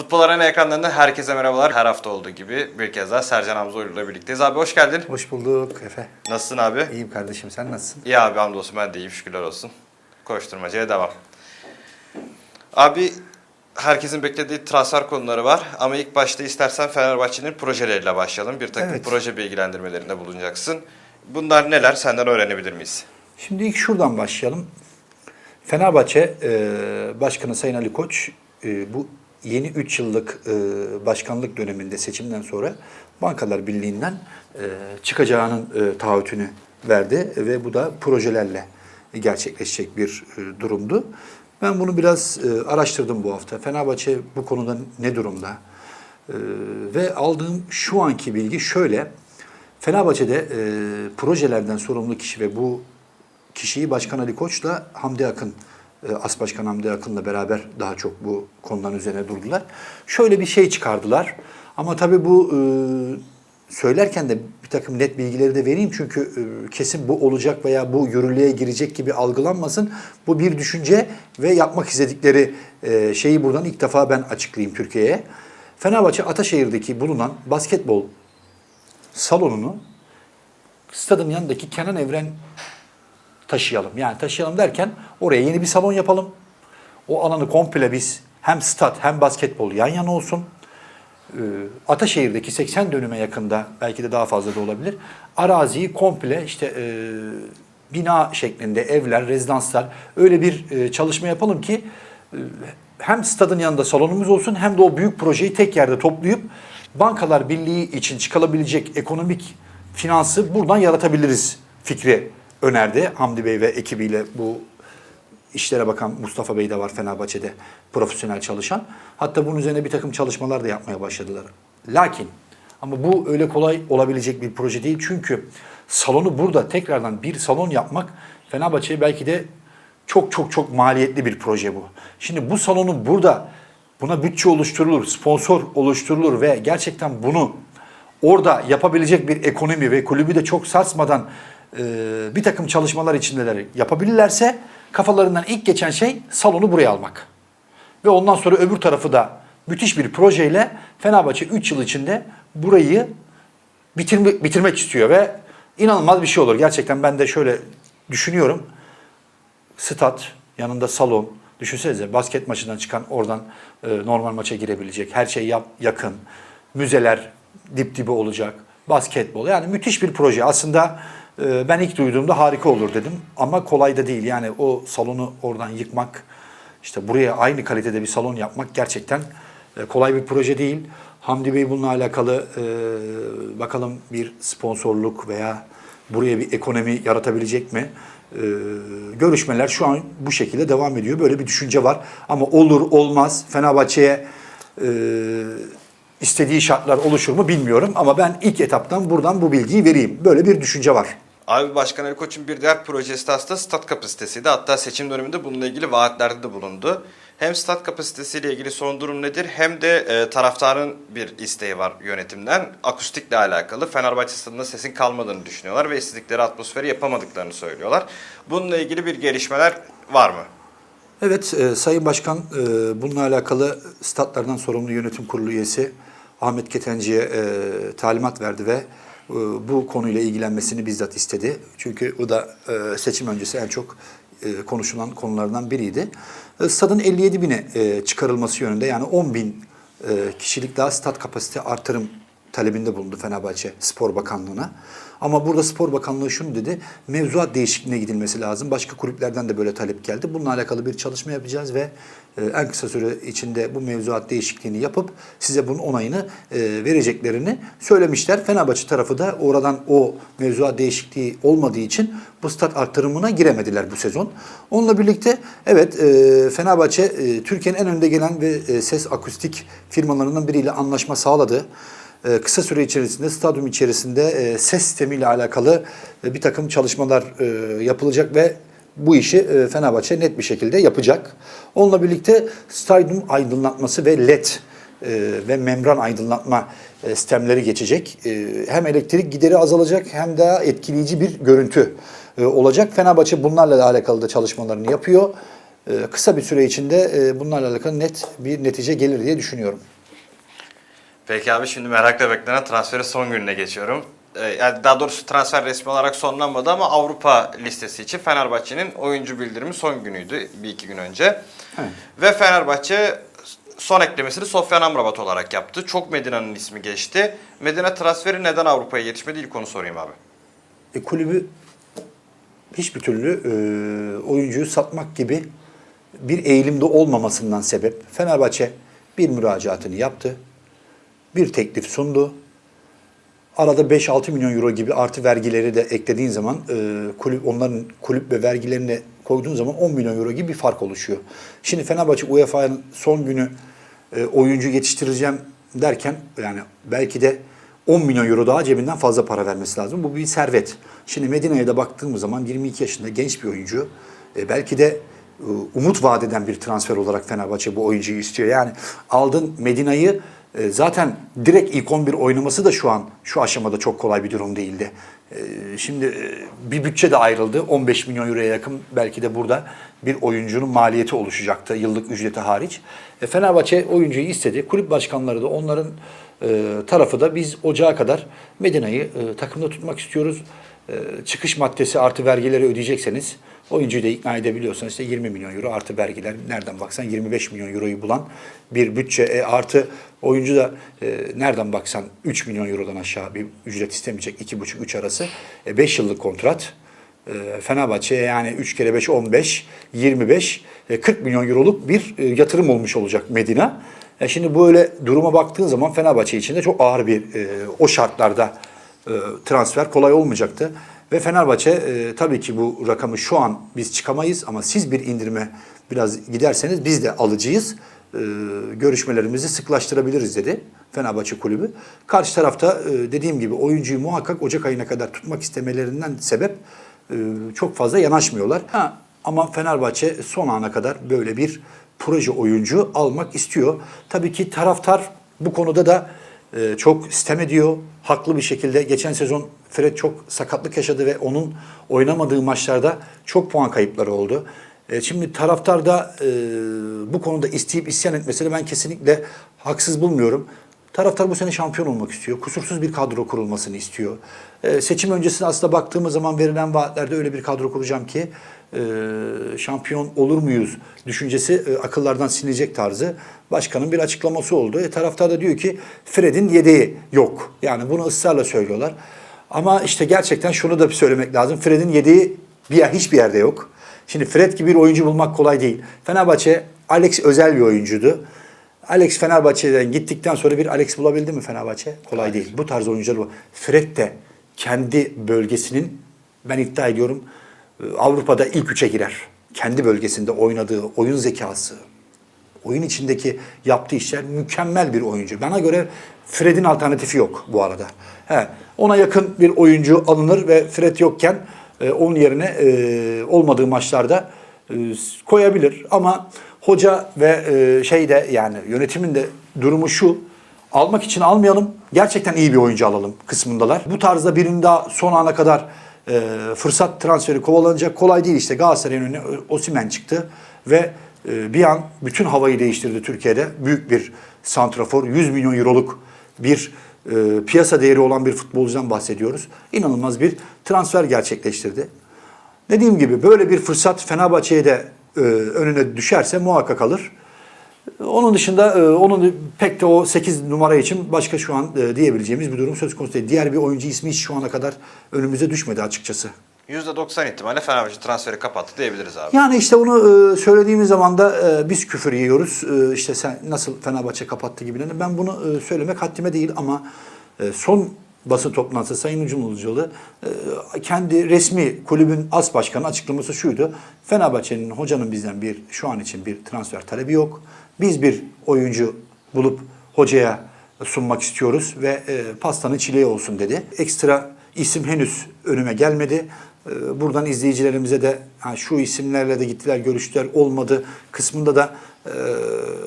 Futbol Arena ekranlarından herkese merhabalar. Her hafta olduğu gibi bir kez daha Sercan Hamzoğlu ile birlikteyiz. Abi hoş geldin. Hoş bulduk Efe. Nasılsın abi? İyiyim kardeşim sen nasılsın? İyi abi hamdolsun ben de iyiyim şükürler olsun. Koşturmacaya devam. Abi herkesin beklediği transfer konuları var ama ilk başta istersen Fenerbahçe'nin projeleriyle başlayalım. Bir takım Evet. proje bilgilendirmelerinde bulunacaksın. Bunlar neler senden öğrenebilir miyiz? Şimdi ilk şuradan başlayalım. Fenerbahçe e, Başkanı Sayın Ali Koç e, bu yeni 3 yıllık e, başkanlık döneminde seçimden sonra Bankalar Birliği'nden e, çıkacağının e, taahhütünü verdi ve bu da projelerle gerçekleşecek bir e, durumdu. Ben bunu biraz e, araştırdım bu hafta. Fenerbahçe bu konuda ne durumda? E, ve aldığım şu anki bilgi şöyle. Fenerbahçe'de e, projelerden sorumlu kişi ve bu kişiyi Başkan Ali Koç'la Hamdi Akın, As Başkan Hamdi Akın'la beraber daha çok bu konuların üzerine durdular. Şöyle bir şey çıkardılar. Ama tabii bu e, söylerken de bir takım net bilgileri de vereyim çünkü e, kesin bu olacak veya bu yürürlüğe girecek gibi algılanmasın. Bu bir düşünce ve yapmak istedikleri e, şeyi buradan ilk defa ben açıklayayım Türkiye'ye. Fenerbahçe Ataşehir'deki bulunan basketbol salonunu stadın yanındaki Kenan Evren taşıyalım. Yani taşıyalım derken oraya yeni bir salon yapalım. O alanı komple biz hem stat hem basketbol yan yana olsun. Ee, Ataşehir'deki 80 dönüme yakında belki de daha fazla da olabilir. Araziyi komple işte e, bina şeklinde evler, rezidanslar öyle bir e, çalışma yapalım ki e, hem stadın yanında salonumuz olsun hem de o büyük projeyi tek yerde toplayıp Bankalar Birliği için çıkılabilecek ekonomik finansı buradan yaratabiliriz fikri önerdi Hamdi Bey ve ekibiyle bu İşlere Bakan Mustafa Bey de var Fenerbahçe'de profesyonel çalışan. Hatta bunun üzerine bir takım çalışmalar da yapmaya başladılar. Lakin ama bu öyle kolay olabilecek bir proje değil. Çünkü salonu burada tekrardan bir salon yapmak Fenerbahçe'ye belki de çok çok çok maliyetli bir proje bu. Şimdi bu salonu burada buna bütçe oluşturulur, sponsor oluşturulur ve gerçekten bunu orada yapabilecek bir ekonomi ve kulübü de çok sarsmadan e, bir takım çalışmalar içindeler yapabilirlerse kafalarından ilk geçen şey salonu buraya almak. Ve ondan sonra öbür tarafı da müthiş bir projeyle Fenerbahçe 3 yıl içinde burayı bitirme, bitirmek istiyor ve inanılmaz bir şey olur. Gerçekten ben de şöyle düşünüyorum. Stat, yanında salon, düşünsenize basket maçından çıkan oradan e, normal maça girebilecek. Her şey yap, yakın. Müzeler dip dibe olacak. Basketbol yani müthiş bir proje. Aslında ben ilk duyduğumda harika olur dedim. Ama kolay da değil. Yani o salonu oradan yıkmak, işte buraya aynı kalitede bir salon yapmak gerçekten e, kolay bir proje değil. Hamdi Bey bununla alakalı e, bakalım bir sponsorluk veya buraya bir ekonomi yaratabilecek mi? E, görüşmeler şu an bu şekilde devam ediyor. Böyle bir düşünce var. Ama olur olmaz Fenerbahçe'ye e, istediği şartlar oluşur mu bilmiyorum. Ama ben ilk etaptan buradan bu bilgiyi vereyim. Böyle bir düşünce var. Abi Başkan Ali Koç'un bir diğer projesi de aslında stat kapasitesiydi. Hatta seçim döneminde bununla ilgili vaatlerde de bulundu. Hem stat kapasitesiyle ilgili son durum nedir hem de e, taraftarın bir isteği var yönetimden. Akustikle alakalı Fenerbahçe stadında sesin kalmadığını düşünüyorlar ve istedikleri atmosferi yapamadıklarını söylüyorlar. Bununla ilgili bir gelişmeler var mı? Evet, e, Sayın Başkan e, bununla alakalı statlardan sorumlu yönetim kurulu üyesi Ahmet Ketenci'ye e, talimat verdi ve bu konuyla ilgilenmesini bizzat istedi. Çünkü o da e, seçim öncesi en çok e, konuşulan konulardan biriydi. E, stadın 57 bine e, çıkarılması yönünde yani 10 bin e, kişilik daha stat kapasite artırım talebinde bulundu Fenerbahçe Spor Bakanlığı'na. Ama burada Spor Bakanlığı şunu dedi, mevzuat değişikliğine gidilmesi lazım. Başka kulüplerden de böyle talep geldi. Bununla alakalı bir çalışma yapacağız ve e, en kısa süre içinde bu mevzuat değişikliğini yapıp size bunun onayını e, vereceklerini söylemişler. Fenerbahçe tarafı da oradan o mevzuat değişikliği olmadığı için bu stat artırımına giremediler bu sezon. Onunla birlikte evet e, Fenerbahçe e, Türkiye'nin en önde gelen ve e, ses akustik firmalarından biriyle anlaşma sağladı. Ee, kısa süre içerisinde stadyum içerisinde e, ses sistemiyle alakalı e, bir takım çalışmalar e, yapılacak ve bu işi e, Fenerbahçe net bir şekilde yapacak. Onunla birlikte stadyum aydınlatması ve LED ve membran aydınlatma sistemleri geçecek. Hem elektrik gideri azalacak hem de etkileyici bir görüntü olacak. Fenerbahçe bunlarla da alakalı da çalışmalarını yapıyor. kısa bir süre içinde bunlarla alakalı net bir netice gelir diye düşünüyorum. Peki abi şimdi merakla beklenen transferin son gününe geçiyorum. Ee, yani daha doğrusu transfer resmi olarak sonlanmadı ama Avrupa listesi için Fenerbahçe'nin oyuncu bildirimi son günüydü bir iki gün önce. Evet. Ve Fenerbahçe son eklemesini Sofyan Amrabat olarak yaptı. Çok Medina'nın ismi geçti. Medina transferi neden Avrupa'ya yetişmedi ilk onu sorayım abi. E, kulübü hiçbir türlü e, oyuncuyu satmak gibi bir eğilimde olmamasından sebep Fenerbahçe bir müracaatını yaptı. Bir teklif sundu. Arada 5-6 milyon euro gibi artı vergileri de eklediğin zaman e, kulüp onların kulüp ve vergilerini koyduğun zaman 10 milyon euro gibi bir fark oluşuyor. Şimdi Fenerbahçe UEFA'nın son günü e, oyuncu yetiştireceğim derken yani belki de 10 milyon euro daha cebinden fazla para vermesi lazım. Bu bir servet. Şimdi Medine'ye de baktığımız zaman 22 yaşında genç bir oyuncu. E, belki de e, umut vaat eden bir transfer olarak Fenerbahçe bu oyuncuyu istiyor. Yani aldın Medina'yı e, zaten direkt ilk 11 oynaması da şu an şu aşamada çok kolay bir durum değildi. E, Şimdi e, bir bütçe de ayrıldı. 15 milyon euroya yakın belki de burada bir oyuncunun maliyeti oluşacaktı yıllık ücreti hariç. E, Fenerbahçe oyuncuyu istedi. Kulüp başkanları da onların e, tarafı da biz ocağa kadar Medina'yı e, takımda tutmak istiyoruz. E, çıkış maddesi artı vergileri ödeyecekseniz oyuncuyu da ikna edebiliyorsanız işte 20 milyon euro artı vergiler nereden baksan 25 milyon euroyu bulan bir bütçe e, artı oyuncu da e, nereden baksan 3 milyon eurodan aşağı bir ücret istemeyecek 2,5-3 arası 5 yıllık kontrat. E, Fenerbahçe'ye yani 3 kere 5 15 25 e, 40 milyon euroluk bir e, yatırım olmuş olacak Medina. E, şimdi böyle duruma baktığın zaman Fenerbahçe için de çok ağır bir e, o şartlarda e, transfer kolay olmayacaktı. Ve Fenerbahçe e, tabii ki bu rakamı şu an biz çıkamayız ama siz bir indirime biraz giderseniz biz de alıcıyız. E, görüşmelerimizi sıklaştırabiliriz dedi Fenerbahçe kulübü. Karşı tarafta e, dediğim gibi oyuncuyu muhakkak Ocak ayına kadar tutmak istemelerinden sebep e, çok fazla yanaşmıyorlar. Ha, ama Fenerbahçe son ana kadar böyle bir proje oyuncu almak istiyor. Tabii ki taraftar bu konuda da e, çok sitem ediyor. Haklı bir şekilde geçen sezon Fred çok sakatlık yaşadı ve onun oynamadığı maçlarda çok puan kayıpları oldu. E, şimdi taraftar da e, bu konuda isteyip isyan etmesini ben kesinlikle haksız bulmuyorum. Taraftar bu sene şampiyon olmak istiyor. Kusursuz bir kadro kurulmasını istiyor. E, seçim öncesinde aslında baktığımız zaman verilen vaatlerde öyle bir kadro kuracağım ki e, şampiyon olur muyuz düşüncesi e, akıllardan silinecek tarzı başkanın bir açıklaması oldu. E, taraftar da diyor ki Fred'in yedeği yok. Yani bunu ısrarla söylüyorlar. Ama işte gerçekten şunu da söylemek lazım. Fred'in yedeği bir yer, hiçbir yerde yok. Şimdi Fred gibi bir oyuncu bulmak kolay değil. Fenerbahçe Alex özel bir oyuncuydu. Alex Fenerbahçe'den gittikten sonra bir Alex bulabildi mi Fenerbahçe? Kolay değil. Bu tarz oyuncular bu. Fred de kendi bölgesinin ben iddia ediyorum Avrupa'da ilk üçe girer. Kendi bölgesinde oynadığı oyun zekası, oyun içindeki yaptığı işler mükemmel bir oyuncu. Bana göre Fred'in alternatifi yok bu arada. He, ona yakın bir oyuncu alınır ve Fred yokken e, onun yerine e, olmadığı maçlarda e, koyabilir. Ama hoca ve e, şey de yani yönetimin de durumu şu. Almak için almayalım. Gerçekten iyi bir oyuncu alalım kısmındalar. Bu tarzda birinin daha son ana kadar e, fırsat transferi kovalanacak kolay değil işte. Galatasaray'ın önüne Osimen çıktı ve bir an bütün havayı değiştirdi Türkiye'de. Büyük bir santrafor, 100 milyon euroluk bir e, piyasa değeri olan bir futbolcudan bahsediyoruz. İnanılmaz bir transfer gerçekleştirdi. Dediğim gibi böyle bir fırsat Fenerbahçe'ye de e, önüne düşerse muhakkak alır. Onun dışında e, onun pek de o 8 numara için başka şu an e, diyebileceğimiz bir durum söz konusu değil. Diğer bir oyuncu ismi hiç şu ana kadar önümüze düşmedi açıkçası. %90 ihtimalle Fenerbahçe transferi kapattı diyebiliriz abi. Yani işte onu e, söylediğimiz zaman da e, biz küfür yiyoruz. E, işte sen nasıl Fenerbahçe kapattı gibi. Ben bunu e, söylemek haddime değil ama e, son basın toplantısı Sayın Ilıcalı e, kendi resmi kulübün as başkanı açıklaması şuydu. Fenerbahçe'nin hocanın bizden bir şu an için bir transfer talebi yok. Biz bir oyuncu bulup hocaya sunmak istiyoruz ve pastanın çileği olsun dedi. Ekstra isim henüz önüme gelmedi. E, buradan izleyicilerimize de ha, şu isimlerle de gittiler, görüştüler, olmadı kısmında da e,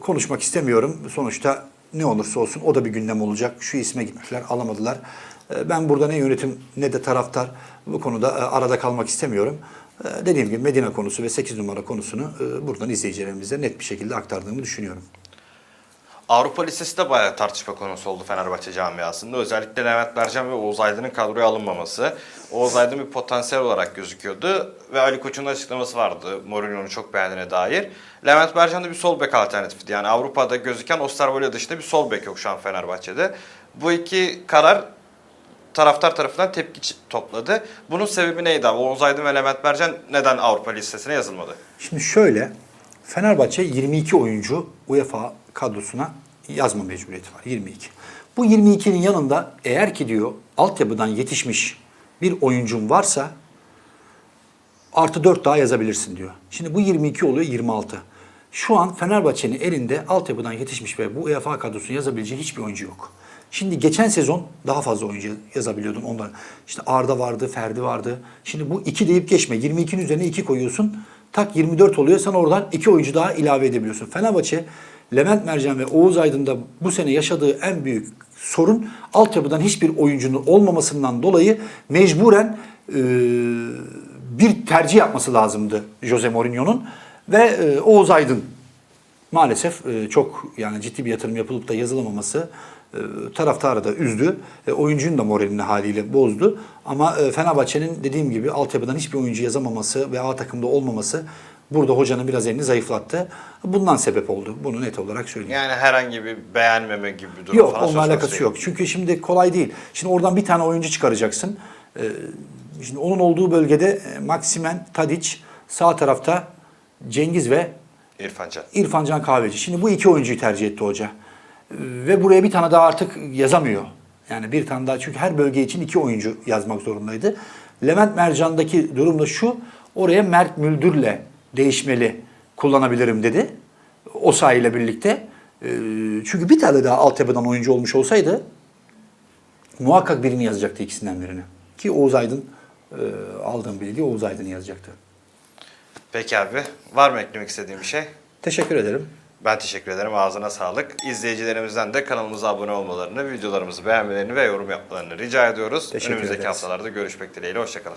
konuşmak istemiyorum. Sonuçta ne olursa olsun o da bir gündem olacak. Şu isme gittiler, alamadılar. E, ben burada ne yönetim ne de taraftar bu konuda e, arada kalmak istemiyorum. Ee, dediğim gibi Medine konusu ve 8 numara konusunu e, buradan izleyicilerimize net bir şekilde aktardığımı düşünüyorum. Avrupa Lisesi de bayağı tartışma konusu oldu Fenerbahçe camiasında. Özellikle Levent Bercan ve Oğuz Aydın'ın kadroya alınmaması. Oğuz Aydın bir potansiyel olarak gözüküyordu ve Ali Koç'un açıklaması vardı Mourinho'nu çok beğendiğine dair. Levent Bercan da bir sol bek alternatifiydi. Yani Avrupa'da gözüken Osterwolde dışında bir sol bek yok şu an Fenerbahçe'de. Bu iki karar taraftar tarafından tepki topladı. Bunun sebebi neydi abi? Oğuz Aydın ve Levent Bercan neden Avrupa listesine yazılmadı? Şimdi şöyle, Fenerbahçe 22 oyuncu UEFA kadrosuna yazma mecburiyeti var. 22. Bu 22'nin yanında eğer ki diyor altyapıdan yetişmiş bir oyuncun varsa artı 4 daha yazabilirsin diyor. Şimdi bu 22 oluyor 26. Şu an Fenerbahçe'nin elinde altyapıdan yetişmiş ve bu UEFA kadrosunu yazabileceği hiçbir oyuncu yok. Şimdi geçen sezon daha fazla oyuncu yazabiliyordun ondan. İşte Arda vardı, Ferdi vardı. Şimdi bu 2 deyip geçme. 22'nin üzerine 2 koyuyorsun. Tak 24 oluyor. Sen oradan 2 oyuncu daha ilave edebiliyorsun. Fenerbahçe, Levent Mercan ve Oğuz Aydın'da bu sene yaşadığı en büyük sorun altyapıdan hiçbir oyuncunun olmamasından dolayı mecburen e, bir tercih yapması lazımdı Jose Mourinho'nun ve e, Oğuz Aydın maalesef e, çok yani ciddi bir yatırım yapılıp da yazılamaması e, taraftarı da üzdü. E, oyuncunun da moralini haliyle bozdu. Ama e, Fenerbahçe'nin dediğim gibi altyapıdan hiçbir oyuncu yazamaması ve A takımda olmaması burada hocanın biraz elini zayıflattı. Bundan sebep oldu. Bunu net olarak söyleyeyim. Yani herhangi bir beğenmeme gibi bir durum Yok falan söz onunla alakası değil. yok. Çünkü şimdi kolay değil. Şimdi oradan bir tane oyuncu çıkaracaksın. Ee, şimdi onun olduğu bölgede e, Maksimen, Tadic, sağ tarafta Cengiz ve İrfan Can. İrfan Can Kahveci. Şimdi bu iki oyuncuyu tercih etti hoca. Ee, Ve buraya bir tane daha artık yazamıyor. Yani bir tane daha çünkü her bölge için iki oyuncu yazmak zorundaydı. Levent Mercan'daki durum da şu. Oraya Mert Müldür'le değişmeli kullanabilirim dedi. O sahiyle birlikte. Ee, Çünkü bir tane daha altyapıdan oyuncu olmuş olsaydı muhakkak birini yazacaktı ikisinden birini. Ki Oğuz Aydın e, aldığım bilgi Oğuz Aydın'ı yazacaktı. Peki abi. Var mı eklemek istediğin bir şey? Teşekkür ederim. Ben teşekkür ederim. Ağzına sağlık. İzleyicilerimizden de kanalımıza abone olmalarını, videolarımızı beğenmelerini ve yorum yapmalarını rica ediyoruz. Teşekkür Önümüzdeki ederiz. haftalarda görüşmek dileğiyle. Hoşçakalın.